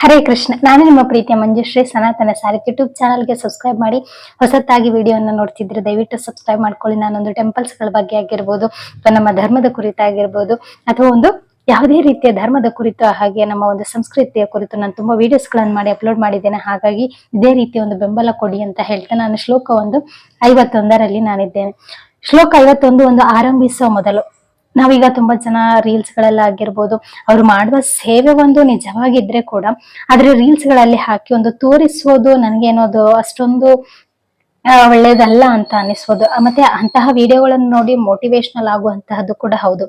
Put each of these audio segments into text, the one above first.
ಹರೇ ಕೃಷ್ಣ, ನಾನು ನಿಮ್ಮ ಪ್ರೀತಿಯ ಮಂಜುಶ್ರೀ, ಸನಾತನ ಸಾರಥಿ ಯೂಟ್ಯೂಬ್ ಚಾನಲ್ಗೆ ಸಬ್ಸ್ಕ್ರೈಬ್ ಮಾಡಿ ಹೊಸತಾಗಿ ವಿಡಿಯೋನ ನೋಡ್ತಿದ್ರೆ ದಯವಿಟ್ಟು ಸಬ್ಸ್ಕ್ರೈಬ್ ಮಾಡ್ಕೊಳ್ಳಿ. ನಾನೊಂದು ಟೆಂಪಲ್ಸ್ಗಳ ಬಗ್ಗೆ ಆಗಿರ್ಬೋದು, ಅಥವಾ ನಮ್ಮ ಧರ್ಮದ ಕುರಿತಾಗಿರ್ಬೋದು ಅಥವಾ ಒಂದು ಯಾವುದೇ ರೀತಿಯ ಧರ್ಮದ ಕುರಿತು, ಹಾಗೆ ನಮ್ಮ ಒಂದು ಸಂಸ್ಕೃತಿಯ ಕುರಿತು ನಾನು ತುಂಬಾ ವಿಡಿಯೋಸ್ಗಳನ್ನು ಮಾಡಿ ಅಪ್ಲೋಡ್ ಮಾಡಿದ್ದೇನೆ. ಹಾಗಾಗಿ ಇದೇ ರೀತಿಯ ಒಂದು ಬೆಂಬಲ ಕೊಡಿ ಅಂತ ಹೇಳ್ತಾ ನಾನು ಶ್ಲೋಕ ಒಂದು ಐವತ್ತೊಂದರಲ್ಲಿ ನಾನಿದ್ದೇನೆ. ಶ್ಲೋಕ ಐವತ್ತೊಂದು ಒಂದು ಆರಂಭಿಸುವ ಮೊದಲು. ನಾವೀಗ ತುಂಬಾ ಜನ ರೀಲ್ಸ್ ಗಳೆಲ್ಲ ಆಗಿರ್ಬೋದು ಅವ್ರು ಮಾಡುವ ಸೇವೆ ಒಂದು ನಿಜವಾಗಿದ್ರೆ ಕೂಡ ಆದ್ರೆ ರೀಲ್ಸ್ಗಳಲ್ಲಿ ಹಾಕಿ ಒಂದು ತೋರಿಸೋದು ನನ್ಗೇನೋದು ಅಷ್ಟೊಂದು ಆ, ಒಳ್ಳೇದಲ್ಲ ಅಂತ ಅನಿಸ್ಬೋದು ಮತ್ತೆ ಅಂತಹ ವಿಡಿಯೋಗಳನ್ನು ನೋಡಿ ಮೋಟಿವೇಶನಲ್ ಆಗುವಂತಹದ್ದು ಕೂಡ ಹೌದು.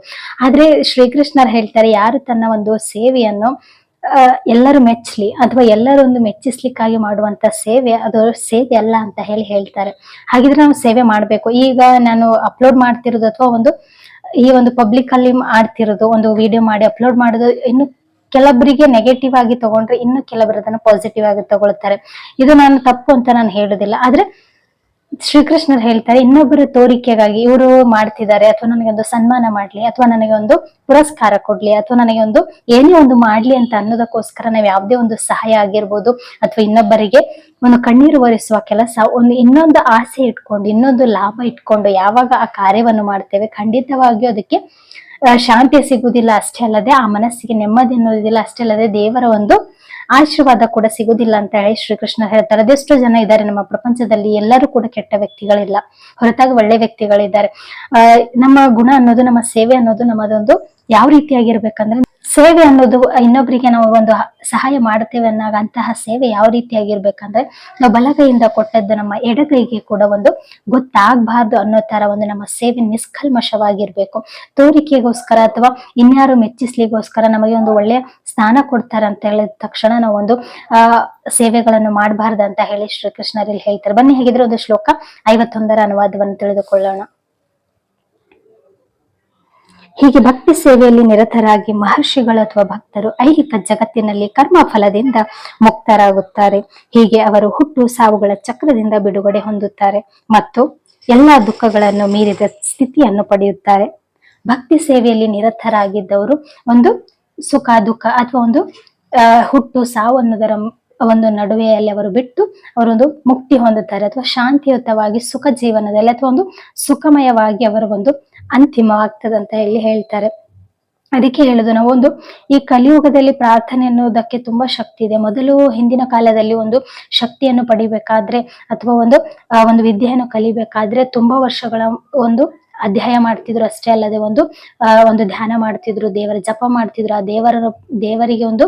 ಆದ್ರೆ ಶ್ರೀಕೃಷ್ಣರು ಹೇಳ್ತಾರೆ ಯಾರು ತನ್ನ ಒಂದು ಸೇವೆಯನ್ನು ಎಲ್ಲರೂ ಮೆಚ್ಚಲಿ ಅಥವಾ ಎಲ್ಲರೂ ಒಂದು ಮೆಚ್ಚಿಸ್ಲಿಕ್ಕಾಗಿ ಮಾಡುವಂತ ಸೇವೆ ಅದು ಸೇವೆ ಅಲ್ಲ ಅಂತ ಹೇಳಿ ಹೇಳ್ತಾರೆ. ಹಾಗಿದ್ರೆ ನಾವು ಸೇವೆ ಮಾಡ್ಬೇಕು. ಈಗ ನಾನು ಅಪ್ಲೋಡ್ ಮಾಡ್ತಿರೋದು ಅಥವಾ ಒಂದು ಈ ಒಂದು ಪಬ್ಲಿಕ್ ಅಲ್ಲಿ ಮಾಡ್ತಿರೋದು, ಒಂದು ವಿಡಿಯೋ ಮಾಡಿ ಅಪ್ಲೋಡ್ ಮಾಡೋದು, ಇನ್ನು ಕೆಲವರಿಗೆ ನೆಗೆಟಿವ್ ಆಗಿ ತಗೊಂಡ್ರೆ ಇನ್ನು ಕೆಲವರು ಅದನ್ನ ಪಾಸಿಟಿವ್ ಆಗಿ ತಗೊಳ್ತಾರೆ. ಇದು ನಾನು ತಪ್ಪು ಅಂತ ನಾನು ಹೇಳುದಿಲ್ಲ. ಆದ್ರೆ ಶ್ರೀಕೃಷ್ಣರು ಹೇಳ್ತಾರೆ, ಇನ್ನೊಬ್ಬರ ತೋರಿಕೆಗಾಗಿ ಇವರು ಮಾಡ್ತಿದ್ದಾರೆ, ಅಥವಾ ನನಗೆ ಒಂದು ಸನ್ಮಾನ ಮಾಡ್ಲಿ, ಅಥವಾ ನನಗೆ ಒಂದು ಪುರಸ್ಕಾರ ಕೊಡ್ಲಿ, ಅಥವಾ ನನಗೆ ಒಂದು ಏನೇ ಒಂದು ಮಾಡ್ಲಿ ಅಂತ ಅನ್ನೋದಕ್ಕೋಸ್ಕರ ನಾವು ಯಾವುದೇ ಒಂದು ಸಹಾಯ ಆಗಿರ್ಬೋದು, ಅಥವಾ ಇನ್ನೊಬ್ಬರಿಗೆ ಒಂದು ಕಣ್ಣೀರು ಒರೆಸುವ ಕೆಲಸ, ಒಂದು ಇನ್ನೊಂದು ಆಸೆ ಇಟ್ಕೊಂಡು, ಇನ್ನೊಂದು ಲಾಭ ಇಟ್ಕೊಂಡು ಯಾವಾಗ ಆ ಕಾರ್ಯವನ್ನು ಮಾಡ್ತೇವೆ, ಖಂಡಿತವಾಗಿಯೂ ಅದಕ್ಕೆ ಶಾಂತಿ ಸಿಗುವುದಿಲ್ಲ, ಅಷ್ಟೇ ಅಲ್ಲದೆ ಆ ಮನಸ್ಸಿಗೆ ನೆಮ್ಮದಿ ಅನ್ನೋದಿಲ್ಲ ಅಷ್ಟೇ ಅಲ್ಲದೆ ದೇವರ ಒಂದು ಆಶೀರ್ವಾದ ಕೂಡ ಸಿಗುದಿಲ್ಲ ಅಂತ ಹೇಳಿ ಶ್ರೀಕೃಷ್ಣ ಹೇಳ್ತಾರೆ. ಅದೆಷ್ಟೋ ಜನ ಇದ್ದಾರೆ ನಮ್ಮ ಪ್ರಪಂಚದಲ್ಲಿ. ಎಲ್ಲರೂ ಕೂಡ ಕೆಟ್ಟ ವ್ಯಕ್ತಿಗಳಿಲ್ಲ. ಹೊರತಾಗಿ ಒಳ್ಳೆ ವ್ಯಕ್ತಿಗಳಿದ್ದಾರೆ. ನಮ್ಮ ಗುಣ ಅನ್ನೋದು, ನಮ್ಮ ಸೇವೆ ಅನ್ನೋದು ನಮ್ಮದೊಂದು ಯಾವ ರೀತಿಯಾಗಿರ್ಬೇಕಂದ್ರೆ ಸೇವೆ ಅನ್ನೋದು ಇನ್ನೊಬ್ಬರಿಗೆ ನಾವು ಒಂದು ಸಹಾಯ ಮಾಡ್ತೇವೆ ಅನ್ನೋ ಅಂತಹ ಸೇವೆ ಯಾವ ರೀತಿಯಾಗಿರ್ಬೇಕಂದ್ರೆ ನಾವು ಬಲಗೈಯಿಂದ ಕೊಟ್ಟದ್ದು ನಮ್ಮ ಎಡಗೈಗೆ ಕೂಡ ಒಂದು ಗೊತ್ತಾಗಬಾರ್ದು ಅನ್ನೋ ತರ ಒಂದು ನಮ್ಮ ಸೇವೆ ನಿಷ್ಕಲ್ಮಶವಾಗಿರ್ಬೇಕು. ತೋರಿಕೆಗೋಸ್ಕರ ಅಥವಾ ಇನ್ಯಾರು ಮೆಚ್ಚಿಸ್ಲಿಗೋಸ್ಕರ ನಮಗೆ ಒಂದು ಒಳ್ಳೆಯ ಸ್ಥಾನ ಕೊಡ್ತಾರೆ ಅಂತ ಹೇಳಿದ ತಕ್ಷಣ ನಾವು ಒಂದು ಸೇವೆಗಳನ್ನು ಮಾಡಬಾರ್ದು ಅಂತ ಹೇಳಿ ಶ್ರೀಕೃಷ್ಣರಲ್ಲಿ ಹೇಳ್ತಾರೆ. ಬನ್ನಿ, ಹೇಗಿದ್ರೆ ಒಂದು ಶ್ಲೋಕ ಐವತ್ತೊಂದರ ಅನುವಾದವನ್ನು ತಿಳಿದುಕೊಳ್ಳೋಣ. ಹೀಗೆ ಭಕ್ತಿ ಸೇವೆಯಲ್ಲಿ ನಿರತರಾಗಿ ಮಹರ್ಷಿಗಳು ಅಥವಾ ಭಕ್ತರು ಐಹಿಕ ಜಗತ್ತಿನಲ್ಲಿ ಕರ್ಮ ಫಲದಿಂದ ಮುಕ್ತರಾಗುತ್ತಾರೆ. ಹೀಗೆ ಅವರು ಹುಟ್ಟು ಸಾವುಗಳ ಚಕ್ರದಿಂದ ಬಿಡುಗಡೆ ಹೊಂದುತ್ತಾರೆ ಮತ್ತು ಎಲ್ಲಾ ದುಃಖಗಳನ್ನು ಮೀರಿದ ಸ್ಥಿತಿಯನ್ನು ಪಡೆಯುತ್ತಾರೆ. ಭಕ್ತಿ ಸೇವೆಯಲ್ಲಿ ನಿರತರಾಗಿದ್ದವರು ಒಂದು ಸುಖ, ದುಃಖ ಅಥವಾ ಒಂದು ಹುಟ್ಟು ಸಾವು ಅನ್ನೋದರ ಒಂದು ನಡುವೆಯಲ್ಲಿ ಅವರು ಬಿಟ್ಟು ಅವರೊಂದು ಮುಕ್ತಿ ಹೊಂದುತ್ತಾರೆ ಅಥವಾ ಶಾಂತಿಯುತವಾಗಿ ಸುಖ ಜೀವನದಲ್ಲಿ ಅಥವಾ ಒಂದು ಸುಖಮಯವಾಗಿ ಅವರ ಒಂದು ಅಂತಿಮವಾಗ್ತದೆ ಅಂತ ಹೇಳಿ ಹೇಳ್ತಾರೆ. ಅದಕ್ಕೆ ಹೇಳುದು ಒಂದು, ಈ ಕಲಿಯುಗದಲ್ಲಿ ಪ್ರಾರ್ಥನೆ ಅನ್ನೋದಕ್ಕೆ ತುಂಬಾ ಶಕ್ತಿ ಇದೆ. ಮೊದಲು ಹಿಂದಿನ ಕಾಲದಲ್ಲಿ ಒಂದು ಶಕ್ತಿಯನ್ನು ಪಡಿಬೇಕಾದ್ರೆ ಅಥವಾ ಒಂದು ಒಂದು ವಿದ್ಯೆಯನ್ನು ಕಲಿಬೇಕಾದ್ರೆ ತುಂಬಾ ವರ್ಷಗಳ ಒಂದು ಅಧ್ಯಾಯ ಮಾಡ್ತಿದ್ರು ಅಷ್ಟೇ ಅಲ್ಲದೆ ಒಂದು ಒಂದು ಧ್ಯಾನ ಮಾಡ್ತಿದ್ರು, ದೇವರ ಜಪ ಮಾಡ್ತಿದ್ರು, ಆ ದೇವರ, ದೇವರಿಗೆ ಒಂದು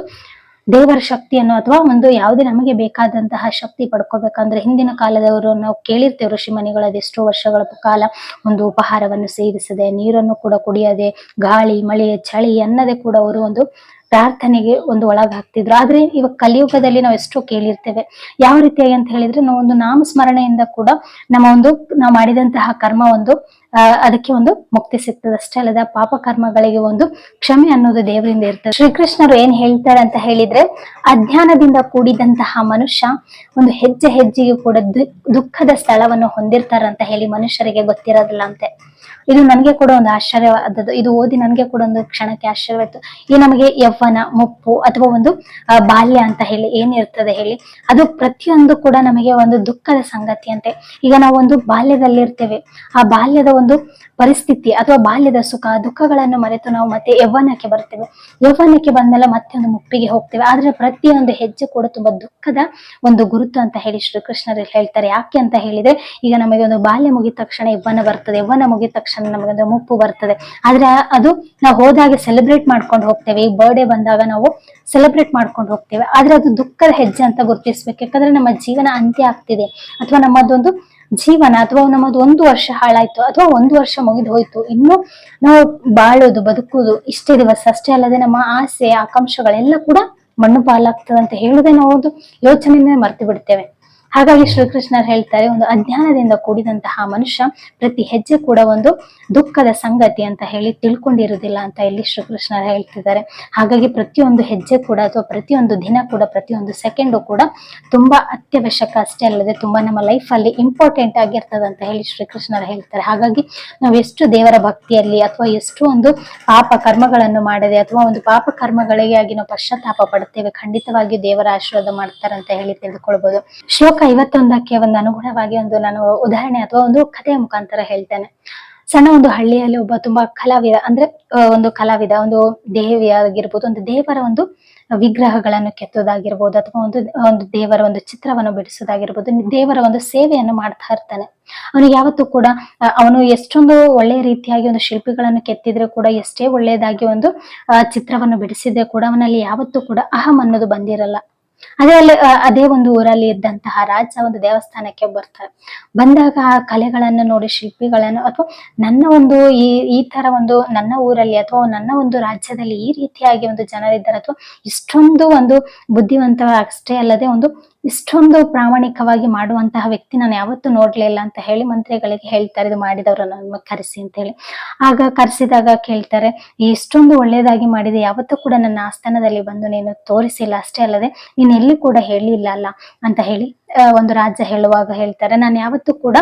ದೇವರ ಶಕ್ತಿಯನ್ನು ಅಥವಾ ಒಂದು ಯಾವುದೇ ನಮಗೆ ಬೇಕಾದಂತಹ ಶಕ್ತಿ ಪಡ್ಕೋಬೇಕಂದ್ರೆ ಹಿಂದಿನ ಕಾಲದವರು ನಾವು ಕೇಳಿರ್ತೇವೆ ಋಷಿಮನಿಗಳ ಅದೆಷ್ಟೋ ವರ್ಷಗಳ ಕಾಲ ಒಂದು ಉಪಹಾರವನ್ನು ಸೇವಿಸದೆ ನೀರನ್ನು ಕೂಡ ಕುಡಿಯದೆ ಗಾಳಿ, ಮಳೆ, ಚಳಿ ಅನ್ನದೇ ಕೂಡ ಅವರು ಒಂದು ಪ್ರಾರ್ಥನೆಗೆ ಒಂದು ಒಳಗಾಗ್ತಿದ್ರು. ಆದ್ರೆ ಇವಾಗ ಕಲಿಯುಗದಲ್ಲಿ ನಾವು ಎಷ್ಟೋ ಕೇಳಿರ್ತೇವೆ. ಯಾವ ರೀತಿಯಾಗಿ ಅಂತ ಹೇಳಿದ್ರೆ ನಾವು ಒಂದು ನಾಮಸ್ಮರಣೆಯಿಂದ ಕೂಡ ನಮ್ಮ ಒಂದು ನಾವು ಮಾಡಿದಂತಹ ಕರ್ಮ ಒಂದು ಅದಕ್ಕೆ ಒಂದು ಮುಕ್ತಿ ಸಿಗ್ತದೆ. ಅಷ್ಟೇ ಅಲ್ಲದ ಪಾಪ ಕರ್ಮಗಳಿಗೆ ಒಂದು ಕ್ಷಮೆ ಅನ್ನೋದು ದೇವರಿಂದ ಇರ್ತದೆ. ಶ್ರೀಕೃಷ್ಣರು ಏನ್ ಹೇಳ್ತಾರೆ ಅಂತ ಹೇಳಿದ್ರೆ ಅಜ್ಞಾನದಿಂದ ಕೂಡಿದಂತಹ ಮನುಷ್ಯ ಒಂದು ಹೆಜ್ಜೆ ಹೆಜ್ಜೆಗೆ ಕೂಡ ದುಃಖದ ಸ್ಥಳವನ್ನು ಹೊಂದಿರ್ತಾರಂತ ಹೇಳಿ ಮನುಷ್ಯರಿಗೆ ಗೊತ್ತಿರೋದಿಲ್ಲ ಅಂತೆ. ಇದು ನನಗೆ ಕೂಡ ಒಂದು ಆಶ್ಚರ್ಯವಾದದ್ದು ಇದು ಓದಿ ನನಗೆ ಕೂಡ ಒಂದು ಕ್ಷಣಕ್ಕೆ ಆಶ್ಚರ್ಯವಾಯ್ತು. ಈ ನಮಗೆ ಯೌವನ ಮುಪ್ಪು ಅಥವಾ ಒಂದು ಬಾಲ್ಯ ಅಂತ ಹೇಳಿ ಏನಿರ್ತದೆ ಹೇಳಿ. ಅದು ಪ್ರತಿಯೊಂದು ಕೂಡ ನಮಗೆ ಒಂದು ದುಃಖದ ಸಂಗತಿ ಅಂತೆ. ಈಗ ನಾವು ಒಂದು ಬಾಲ್ಯದಲ್ಲಿರ್ತೇವೆ. ಆ ಬಾಲ್ಯದ ಒಂದು ಪರಿಸ್ಥಿತಿ ಅಥವಾ ಬಾಲ್ಯದ ಸುಖ, ದುಃಖಗಳನ್ನು ಮರೆತು ನಾವು ಮತ್ತೆ ಯೌವನಕ್ಕೆ ಬರ್ತೇವೆ ಯೌವನಕ್ಕೆ ಬಂದ್ಮೇಲೆ ಮತ್ತೆ ಒಂದು ಮುಪ್ಪಿಗೆ ಹೋಗ್ತೇವೆ. ಆದ್ರೆ ಪ್ರತಿಯೊಂದು ಹೆಜ್ಜೆ ಕೂಡ ತುಂಬಾ ದುಃಖದ ಒಂದು ಗುರುತು ಅಂತ ಹೇಳಿ ಶ್ರೀಕೃಷ್ಣರು ಹೇಳ್ತಾರೆ. ಯಾಕೆ ಅಂತ ಹೇಳಿದ್ರೆ, ಈಗ ನಮಗೆ ಒಂದು ಬಾಲ್ಯ ಮುಗಿದ ತಕ್ಷಣ ಯೌವನ ಬರ್ತದೆ. ಯವ್ವನ ಮುಗಿದ ತಕ್ಷಣ ನಮಗೊಂದು ಮುಪ್ಪು ಬರ್ತದೆ. ಆದ್ರೆ ಅದು ನಾವು ಹೋದಾಗ ಸೆಲೆಬ್ರೇಟ್ ಮಾಡ್ಕೊಂಡು ಹೋಗ್ತೇವೆ. ಈ ಬರ್ಡೇ ಬಂದಾಗ ನಾವು ಸೆಲೆಬ್ರೇಟ್ ಮಾಡ್ಕೊಂಡು ಹೋಗ್ತೇವೆ. ಆದ್ರೆ ಅದು ದುಃಖದ ಹೆಜ್ಜೆ ಅಂತ ಗುರುತಿಸ್ಬೇಕು. ಯಾಕಂದ್ರೆ ನಮ್ಮ ಜೀವನ ಅಂತ್ಯ ಆಗ್ತಿದೆ. ಅಥವಾ ನಮ್ಮದೊಂದು ಜೀವನ ಅಥವಾ ನಮ್ಮದು ಒಂದು ವರ್ಷ ಹಾಳಾಯ್ತು ಅಥವಾ ಒಂದು ವರ್ಷ ಮುಗಿದು ಹೋಯ್ತು. ಇನ್ನು ನಾವು ಬಾಳೋದು ಬದುಕುವುದು ಇಷ್ಟೇ ದಿವಸ. ಅಷ್ಟೇ ಅಲ್ಲದೆ ನಮ್ಮ ಆಸೆ, ಆಕಾಂಕ್ಷೆಗಳೆಲ್ಲ ಕೂಡ ಮಣ್ಣು ಪಾಲಾಗ್ತದೆ ಅಂತ ಹೇಳುದೇ ನಾವು ಒಂದು ಯೋಚನೆಯನ್ನೇ ಮರ್ತು ಬಿಡ್ತೇವೆ. ಹಾಗಾಗಿ ಶ್ರೀಕೃಷ್ಣರು ಹೇಳ್ತಾರೆ, ಒಂದು ಅಜ್ಞಾನದಿಂದ ಕೂಡಿದಂತಹ ಮನುಷ್ಯ ಪ್ರತಿ ಹೆಜ್ಜೆ ಕೂಡ ಒಂದು ದುಃಖದ ಸಂಗತಿ ಅಂತ ಹೇಳಿ ತಿಳ್ಕೊಂಡಿರುವುದಿಲ್ಲ ಅಂತ ಇಲ್ಲಿ ಶ್ರೀಕೃಷ್ಣರು ಹೇಳ್ತಿದ್ದಾರೆ. ಹಾಗಾಗಿ ಪ್ರತಿಯೊಂದು ಹೆಜ್ಜೆ ಕೂಡ ಅಥವಾ ಪ್ರತಿಯೊಂದು ದಿನ ಕೂಡ, ಪ್ರತಿಯೊಂದು ಸೆಕೆಂಡು ಕೂಡ ತುಂಬಾ ಅತ್ಯವಶ್ಯಕ ಅಷ್ಟೇ ಅಲ್ಲದೆ ತುಂಬಾ ನಮ್ಮ ಲೈಫ್ ಅಲ್ಲಿ ಇಂಪಾರ್ಟೆಂಟ್ ಆಗಿರ್ತದೆ ಅಂತ ಹೇಳಿ ಶ್ರೀಕೃಷ್ಣರು ಹೇಳ್ತಾರೆ. ಹಾಗಾಗಿ ನಾವು ಎಷ್ಟು ದೇವರ ಭಕ್ತಿಯಲ್ಲಿ ಅಥವಾ ಎಷ್ಟು ಒಂದು ಪಾಪ ಕರ್ಮಗಳನ್ನು ಮಾಡದೆ ಅಥವಾ ಒಂದು ಪಾಪ ಕರ್ಮಗಳಿಗಾಗಿ ನಾವು ಪಶ್ಚಾತ್ತಾಪ ಪಡ್ತೇವೆ ಖಂಡಿತವಾಗಿ ದೇವರ ಆಶೀರ್ವಾದ ಮಾಡ್ತಾರೆ ಅಂತ ಹೇಳಿ ತಿಳ್ಕೊಳ್ಬಹುದು ಶ್ಲೋಕ ಐವತ್ತೊಂದಕ್ಕೆ ಒಂದು ಅನುಗುಣವಾಗಿ ಒಂದು ನಾನು ಉದಾಹರಣೆ ಅಥವಾ ಒಂದು ಕಥೆಯ ಮುಖಾಂತರ ಹೇಳ್ತೇನೆ. ಸಣ್ಣ ಒಂದು ಹಳ್ಳಿಯಲ್ಲಿ ಒಬ್ಬ ತುಂಬಾ ಕಲಾವಿದ, ಅಂದ್ರೆ ಒಂದು ಕಲಾವಿದ, ಒಂದು ದೇವಿ ಆಗಿರ್ಬೋದು ಒಂದು ದೇವರ ಒಂದು ವಿಗ್ರಹಗಳನ್ನು ಕೆತ್ತೋದಾಗಿರ್ಬೋದು ಅಥವಾ ಒಂದು ಒಂದು ದೇವರ ಒಂದು ಚಿತ್ರವನ್ನು ಬಿಡಿಸೋದಾಗಿರ್ಬೋದು ದೇವರ ಒಂದು ಸೇವೆಯನ್ನು ಮಾಡ್ತಾ ಇರ್ತಾನೆ. ಅವನು ಯಾವತ್ತೂ ಕೂಡ ಅವನು ಎಷ್ಟೊಂದು ಒಳ್ಳೆಯ ರೀತಿಯಾಗಿ ಒಂದು ಶಿಲ್ಪಿಗಳನ್ನು ಕೆತ್ತಿದ್ರೆ ಕೂಡ, ಎಷ್ಟೇ ಒಳ್ಳೆಯದಾಗಿ ಒಂದು ಚಿತ್ರವನ್ನು ಬಿಡಿಸಿದ್ರೆ ಕೂಡ, ಅವನಲ್ಲಿ ಯಾವತ್ತೂ ಕೂಡ ಅಹಂ ಅನ್ನೋದು ಬಂದಿರಲ್ಲ. ಅದೇ ಅಲ್ಲಿ ಅದೇ ಒಂದು ಊರಲ್ಲಿ ಇದ್ದಂತಹ ರಾಜ ಒಂದು ದೇವಸ್ಥಾನಕ್ಕೆ ಬರ್ತಾರೆ. ಬಂದಾಗ ಆ ಕಲೆಗಳನ್ನು ನೋಡಿ, ಶಿಲ್ಪಿಗಳನ್ನು ಅಥವಾ ನನ್ನ ಒಂದು ಈ ಈ ತರ ಒಂದು ನನ್ನ ಊರಲ್ಲಿ ಅಥವಾ ನನ್ನ ಒಂದು ರಾಜ್ಯದಲ್ಲಿ ಈ ರೀತಿಯಾಗಿ ಒಂದು ಜನರಿದ್ದಾರೆ ಅಥವಾ ಇಷ್ಟೊಂದು ಒಂದು ಬುದ್ಧಿವಂತ ಅಷ್ಟೇ ಅಲ್ಲದೆ ಒಂದು ಇಷ್ಟೊಂದು ಪ್ರಾಮಾಣಿಕವಾಗಿ ಮಾಡುವಂತಹ ವ್ಯಕ್ತಿ ನಾನು ಯಾವತ್ತೂ ನೋಡ್ಲಿಲ್ಲ ಅಂತ ಹೇಳಿ ಮಂತ್ರಿಗಳಿಗೆ ಹೇಳ್ತಾರೆ, ಇದು ಮಾಡಿದವರನ್ನ ಕರೆಸಿ ಅಂತ ಹೇಳಿ. ಆಗ ಕರೆಸಿದಾಗ ಕೇಳ್ತಾರೆ ಇಷ್ಟೊಂದು ಒಳ್ಳೇದಾಗಿ ಮಾಡಿದೆ, ಯಾವತ್ತೂ ಕೂಡ ನನ್ನ ಆಸ್ಥಾನದಲ್ಲಿ ಬಂದು ನೀನು ತೋರಿಸಿಲ್ಲ. ಅಷ್ಟೇ ಅಲ್ಲದೆ ನೀನು ಎಲ್ಲಿ ಕೂಡ ಹೇಳಿಲ್ಲ ಅಲ್ಲ, ಅಂತ ಹೇಳಿ ಒಂದು ರಾಜ್ಯ ಹೇಳುವಾಗ ಹೇಳ್ತಾರೆ. ನಾನು ಯಾವತ್ತೂ ಕೂಡ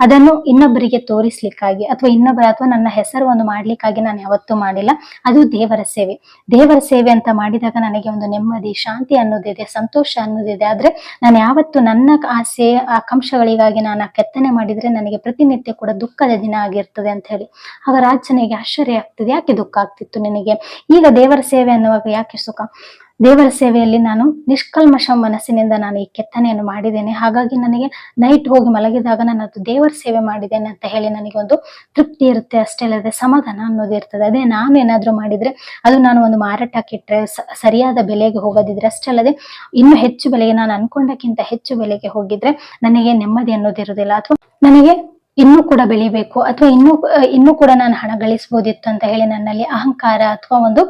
ಅದನ್ನು ಇನ್ನೊಬ್ಬರಿಗೆ ತೋರಿಸ್ಲಿಕ್ಕಾಗಿ ಅಥವಾ ಇನ್ನೊಬ್ಬರ ಅಥವಾ ನನ್ನ ಹೆಸರು ಒಂದು ಮಾಡ್ಲಿಕ್ಕಾಗಿ ನಾನು ಯಾವತ್ತೂ ಮಾಡಿಲ್ಲ. ಅದು ದೇವರ ಸೇವೆ. ದೇವರ ಸೇವೆ ಅಂತ ಮಾಡಿದಾಗ ನನಗೆ ಒಂದು ನೆಮ್ಮದಿ, ಶಾಂತಿ ಅನ್ನೋದಿದೆ, ಸಂತೋಷ ಅನ್ನೋದಿದೆ. ಆದ್ರೆ ನಾನು ಯಾವತ್ತು ನನ್ನ ಆಸೆ ಆಕಾಂಕ್ಷೆಗಳಿಗಾಗಿ ನಾನು ಕೆತ್ತನೆ ಮಾಡಿದ್ರೆ ನನಗೆ ಪ್ರತಿನಿತ್ಯ ಕೂಡ ದುಃಖದ ದಿನ ಆಗಿರ್ತದೆ ಅಂತ ಹೇಳಿ. ಆಗ ರಾಜನಿಗೆ ಆಶ್ಚರ್ಯ ಆಗ್ತದೆ. ಯಾಕೆ ದುಃಖ ಆಗ್ತಿತ್ತು ನಿನಗೆ? ಈಗ ದೇವರ ಸೇವೆ ಅನ್ನುವಾಗ ಯಾಕೆ ಸುಖ? ದೇವರ ಸೇವೆಯಲ್ಲಿ ನಾನು ನಿಷ್ಕಲ್ಮಶ ಮನಸ್ಸಿನಿಂದ ನಾನು ಈ ಕೆತ್ತನೆಯನ್ನು ಮಾಡಿದ್ದೇನೆ. ಹಾಗಾಗಿ ನನಗೆ ನೈಟ್ ಹೋಗಿ ಮಲಗಿದಾಗ ನಾನು ಅದು ದೇವರ ಸೇವೆ ಮಾಡಿದ್ದೇನೆ ಅಂತ ಹೇಳಿ ನನಗೆ ಒಂದು ತೃಪ್ತಿ ಇರುತ್ತೆ ಅಷ್ಟೇ ಅಲ್ಲದೆ ಸಮಾಧಾನ ಅನ್ನೋದು ಇರ್ತದೆ. ಅದೇ ನಾನು ಏನಾದರೂ ಮಾಡಿದ್ರೆ ಅದು ನಾನು ಒಂದು ಮಾರಾಟಕ್ಕೆ ಇಟ್ಟರೆ ಸರಿಯಾದ ಬೆಲೆಗೆ ಹೋಗೋದಿದ್ರೆ ಅಷ್ಟೇ ಅಲ್ಲದೆ ಇನ್ನು ಹೆಚ್ಚು ಬೆಲೆಗೆ ನಾನು ಅನ್ಕೊಂಡಕ್ಕಿಂತ ಹೆಚ್ಚು ಬೆಲೆಗೆ ಹೋಗಿದ್ರೆ ನನಗೆ ನೆಮ್ಮದಿ ಅನ್ನೋದಿರುವುದಿಲ್ಲ ಅಥವಾ ನನಗೆ ಇನ್ನೂ ಕೂಡ ಬೆಳಿಬೇಕು ಅಥವಾ ಇನ್ನೂ ಇನ್ನೂ ಕೂಡ ನಾನು ಹಣ ಗಳಿಸಬಹುದಿತ್ತು ಅಂತ ಹೇಳಿ ನನ್ನಲ್ಲಿ ಅಹಂಕಾರ ಅಥವಾ ಒಂದು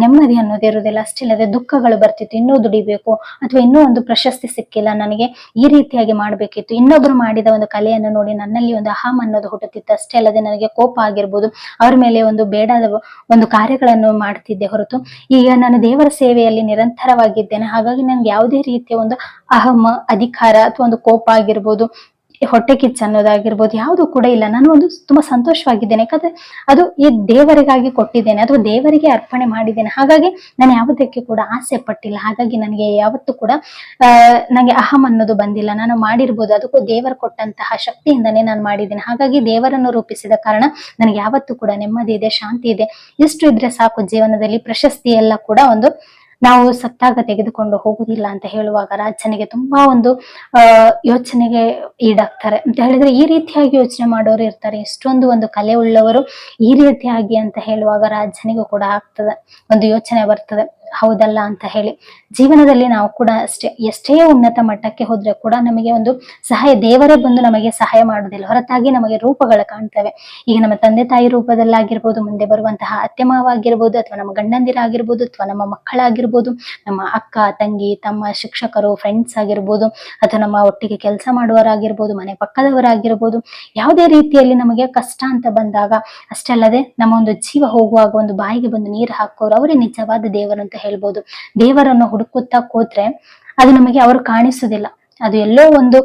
ನೆಮ್ಮದಿ ಅನ್ನೋದು ಇರುವುದಿಲ್ಲ. ಅಷ್ಟಿಲ್ಲದೆ ದುಃಖಗಳು ಬರ್ತಿತ್ತು. ಇನ್ನೂ ದುಡಿಬೇಕು ಅಥವಾ ಇನ್ನೂ ಒಂದು ಪ್ರಶಸ್ತಿ ಸಿಕ್ಕಿಲ್ಲ. ನನಗೆ ಈ ರೀತಿಯಾಗಿ ಮಾಡಬೇಕಿತ್ತು. ಇನ್ನೊಬ್ರು ಮಾಡಿದ ಒಂದು ಕಲೆಯನ್ನು ನೋಡಿ ನನ್ನಲ್ಲಿ ಒಂದು ಅಹಂ ಅನ್ನೋದು ಹುಟ್ಟುತ್ತಿತ್ತು. ಅಷ್ಟೇ ಅಲ್ಲದೆ ನನಗೆ ಕೋಪ ಆಗಿರ್ಬೋದು. ಅವ್ರ ಮೇಲೆ ಒಂದು ಬೇಡದ ಒಂದು ಕಾರ್ಯಗಳನ್ನು ಮಾಡ್ತಿದ್ದೆ ಹೊರತು. ಈಗ ನಾನು ದೇವರ ಸೇವೆಯಲ್ಲಿ ನಿರಂತರವಾಗಿದ್ದೇನೆ. ಹಾಗಾಗಿ ನನ್ಗೆ ಯಾವುದೇ ರೀತಿಯ ಒಂದು ಅಹಮ ಅಧಿಕಾರ ಅಥವಾ ಒಂದು ಕೋಪ ಆಗಿರ್ಬೋದು. ಹೊಟ್ಟೆ ಕಿಚ್ಚ ಅನ್ನೋದಾಗಿರ್ಬೋದು ಯಾವುದು ಕೂಡ ಇಲ್ಲ. ನಾನು ಒಂದು ತುಂಬಾ ಸಂತೋಷವಾಗಿದ್ದೇನೆ. ಯಾಕಂದ್ರೆ ಅದು ಈ ದೇವರಿಗಾಗಿ ಕೊಟ್ಟಿದ್ದೇನೆ. ಅಥವಾ ದೇವರಿಗೆ ಅರ್ಪಣೆ ಮಾಡಿದ್ದೇನೆ. ಹಾಗಾಗಿ ನಾನು ಯಾವುದಕ್ಕೆ ಕೂಡ ಆಸೆ ಪಟ್ಟಿಲ್ಲ. ಹಾಗಾಗಿ ನನಗೆ ಯಾವತ್ತೂ ಕೂಡ ನನಗೆ ಅಹಂ ಅನ್ನೋದು ಬಂದಿಲ್ಲ. ನಾನು ಮಾಡಿರ್ಬೋದು. ಅದಕ್ಕೂ ದೇವರು ಕೊಟ್ಟಂತಹ ಶಕ್ತಿಯಿಂದನೇ ನಾನು ಮಾಡಿದ್ದೇನೆ. ಹಾಗಾಗಿ ದೇವರನ್ನು ರೂಪಿಸಿದ ಕಾರಣ ನನಗೆ ಯಾವತ್ತೂ ಕೂಡ ನೆಮ್ಮದಿ ಇದೆ, ಶಾಂತಿ ಇದೆ. ಎಷ್ಟು ಇದ್ರೆ ಸಾಕು ಜೀವನದಲ್ಲಿ. ಪ್ರಶಸ್ತಿ ಎಲ್ಲ ಕೂಡ ಒಂದು ನಾವು ಸತ್ತಾಗ ತೆಗೆದುಕೊಂಡು ಹೋಗುದಿಲ್ಲ ಅಂತ ಹೇಳುವಾಗ ರಾಜನಿಗೆ ತುಂಬಾ ಒಂದು ಯೋಚನೆಗೆ ಈಡಾಗ್ತಾರೆ. ಅಂತ ಹೇಳಿದ್ರೆ ಈ ರೀತಿಯಾಗಿ ಯೋಚನೆ ಮಾಡೋರು ಇರ್ತಾರೆ. ಎಷ್ಟೊಂದು ಒಂದು ಕಲೆ ಉಳ್ಳವರು ಈ ರೀತಿಯಾಗಿ ಅಂತ ಹೇಳುವಾಗ ರಾಜನಿಗೂ ಕೂಡ ಆಗ್ತದೆ. ಒಂದು ಯೋಚನೆ ಬರ್ತದೆ. ಹೌದಲ್ಲ ಅಂತ ಹೇಳಿ ಜೀವನದಲ್ಲಿ ನಾವು ಕೂಡ ಅಷ್ಟೇ ಎಷ್ಟೇ ಉನ್ನತ ಮಟ್ಟಕ್ಕೆ ಹೋದ್ರೆ ಕೂಡ ನಮಗೆ ಒಂದು ಸಹಾಯ, ದೇವರೇ ಬಂದು ನಮಗೆ ಸಹಾಯ ಮಾಡುವುದಿಲ್ಲ. ಹೊರತಾಗಿ ನಮಗೆ ರೂಪಗಳು ಕಾಣ್ತವೆ. ಈಗ ನಮ್ಮ ತಂದೆ ತಾಯಿ ರೂಪದಲ್ಲಾಗಿರ್ಬೋದು, ಮುಂದೆ ಬರುವಂತಹ ಅತ್ತೆ ಅಥವಾ ನಮ್ಮ ಗಂಡಂದಿರಾಗಿರ್ಬೋದು, ಅಥವಾ ನಮ್ಮ ಮಕ್ಕಳಾಗಿರ್ಬೋದು, ನಮ್ಮ ಅಕ್ಕ, ತಂಗಿ, ತಮ್ಮ ಶಿಕ್ಷಕರು ಫ್ರೆಂಡ್ಸ್ ಆಗಿರ್ಬೋದು, ಅಥವಾ ನಮ್ಮ ಒಟ್ಟಿಗೆ ಕೆಲಸ ಮಾಡುವವರಾಗಿರ್ಬೋದು, ಮನೆ ಪಕ್ಕದವರಾಗಿರ್ಬೋದು, ಯಾವುದೇ ರೀತಿಯಲ್ಲಿ ನಮಗೆ ಕಷ್ಟ ಅಂತ ಬಂದಾಗ ಅಷ್ಟೇ ಅಲ್ಲದೆ ನಮ್ಮ ಒಂದು ಜೀವ ಹೋಗುವಾಗ ಒಂದು ಬಾಯಿಗೆ ಬಂದು ನೀರು ಹಾಕೋರು ಅವರೇ ನಿಜವಾದ ದೇವರು ಅಂತ ಹೇಳ್ಬೋದು. ದೇವರನ್ನು ಹುಡುಕುತ್ತಾ ಕೂತ್ರೆ ಅದು ನಮಗೆ ಅವರು ಕಾಣಿಸುವುದಿಲ್ಲ. ಅದು ಎಲ್ಲೋ ಒಂದು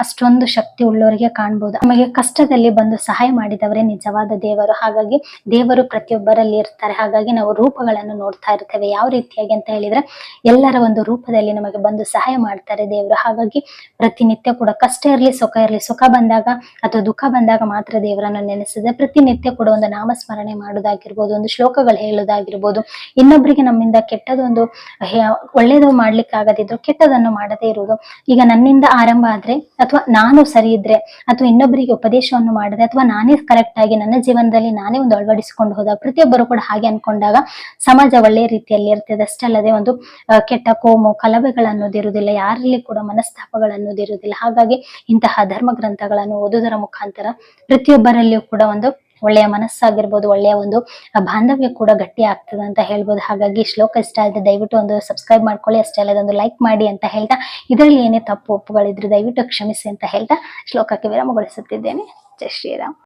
ಅಷ್ಟೊಂದು ಶಕ್ತಿ ಉಳ್ಳವರಿಗೆ ಕಾಣ್ಬೋದು. ನಮಗೆ ಕಷ್ಟದಲ್ಲಿ ಬಂದು ಸಹಾಯ ಮಾಡಿದವರೇ ನಿಜವಾದ ದೇವರು. ಹಾಗಾಗಿ ದೇವರು ಪ್ರತಿಯೊಬ್ಬರಲ್ಲಿ ಇರ್ತಾರೆ. ಹಾಗಾಗಿ ನಾವು ರೂಪಗಳನ್ನು ನೋಡ್ತಾ ಇರ್ತೇವೆ. ಯಾವ ರೀತಿಯಾಗಿ ಅಂತ ಹೇಳಿದ್ರೆ, ಎಲ್ಲರ ಒಂದು ರೂಪದಲ್ಲಿ ನಮಗೆ ಬಂದು ಸಹಾಯ ಮಾಡ್ತಾರೆ ದೇವರು. ಹಾಗಾಗಿ ಪ್ರತಿನಿತ್ಯ ಕೂಡ ಕಷ್ಟ ಇರಲಿ, ಸುಖ ಇರಲಿ, ಸುಖ ಬಂದಾಗ ಅಥವಾ ದುಃಖ ಬಂದಾಗ ಮಾತ್ರ ದೇವರನ್ನು ನೆನೆಸಿದ್ರೆ ಪ್ರತಿನಿತ್ಯ ಕೂಡ ಒಂದು ನಾಮಸ್ಮರಣೆ ಮಾಡೋದಾಗಿರ್ಬೋದು ಒಂದು ಶ್ಲೋಕಗಳು ಹೇಳೋದಾಗಿರ್ಬೋದು ಇನ್ನೊಬ್ಬರಿಗೆ ನಮ್ಮಿಂದ ಕೆಟ್ಟದೊಂದು ಒಳ್ಳೇದು ಮಾಡ್ಲಿಕ್ಕೆ ಆಗದಿದ್ರು ಕೆಟ್ಟದನ್ನು ಮಾಡದೇ ಇರುವುದು. ಈಗ ನನ್ನಿಂದ ಆರಂಭ ಆದ್ರೆ, ಅಥವಾ ನಾನು ಸರಿ ಇದ್ರೆ, ಅಥವಾ ಇನ್ನೊಬ್ಬರಿಗೆ ಉಪದೇಶವನ್ನು ಮಾಡಿದ್ರೆ, ಅಥವಾ ನಾನೇ ಕರೆಕ್ಟ್ ಆಗಿ ನನ್ನ ಜೀವನದಲ್ಲಿ ನಾನೇ ಒಂದು ಅಳವಡಿಸಿಕೊಂಡು ಹೋದಾಗ, ಪ್ರತಿಯೊಬ್ಬರು ಕೂಡ ಹಾಗೆ ಅನ್ಕೊಂಡಾಗ ಸಮಾಜ ಒಳ್ಳೆ ರೀತಿಯಲ್ಲಿ ಇರ್ತದೆ. ಅಷ್ಟೇ ಅಲ್ಲದೆ ಒಂದು ಕೆಟ್ಟ ಕೋಮು ಕಲಭೆಗಳನ್ನೋದು ಅನ್ನೋದಿರುವುದಿಲ್ಲ, ಯಾರಲ್ಲಿ ಕೂಡ ಮನಸ್ತಾಪಗಳು ಅನ್ನೋದಿರುವುದಿಲ್ಲ. ಹಾಗಾಗಿ ಇಂತಹ ಧರ್ಮ ಗ್ರಂಥಗಳನ್ನು ಓದುವುದರ ಮುಖಾಂತರ ಪ್ರತಿಯೊಬ್ಬರಲ್ಲಿಯೂ ಕೂಡ ಒಂದು ಒಳ್ಳೆಯ ಮನಸ್ಸಾಗಿರ್ಬೋದು, ಒಳ್ಳೆಯ ಒಂದು ಬಾಂಧವ್ಯ ಕೂಡ ಗಟ್ಟಿ ಆಗ್ತದೆ ಅಂತ ಹೇಳ್ಬೋದು. ಹಾಗಾಗಿ ಶ್ಲೋಕ ಇಷ್ಟ ಆದ್ರೆ ದಯವಿಟ್ಟು ಒಂದು ಸಬ್ಸ್ಕ್ರೈಬ್ ಮಾಡ್ಕೊಳ್ಳಿ, ಅಷ್ಟೇ ಅಲ್ಲದೊಂದು ಲೈಕ್ ಮಾಡಿ ಅಂತ ಹೇಳ್ತಾ, ಇದರಲ್ಲಿ ಏನೇ ತಪ್ಪು ಒಪ್ಪುಗಳಿದ್ರೆ ದಯವಿಟ್ಟು ಕ್ಷಮಿಸಿ ಅಂತ ಹೇಳ್ತಾ ಶ್ಲೋಕಕ್ಕೆ ವಿರಾಮಗೊಳಿಸುತ್ತಿದ್ದೇನೆ. ಜಯ ಶ್ರೀರಾಮ್.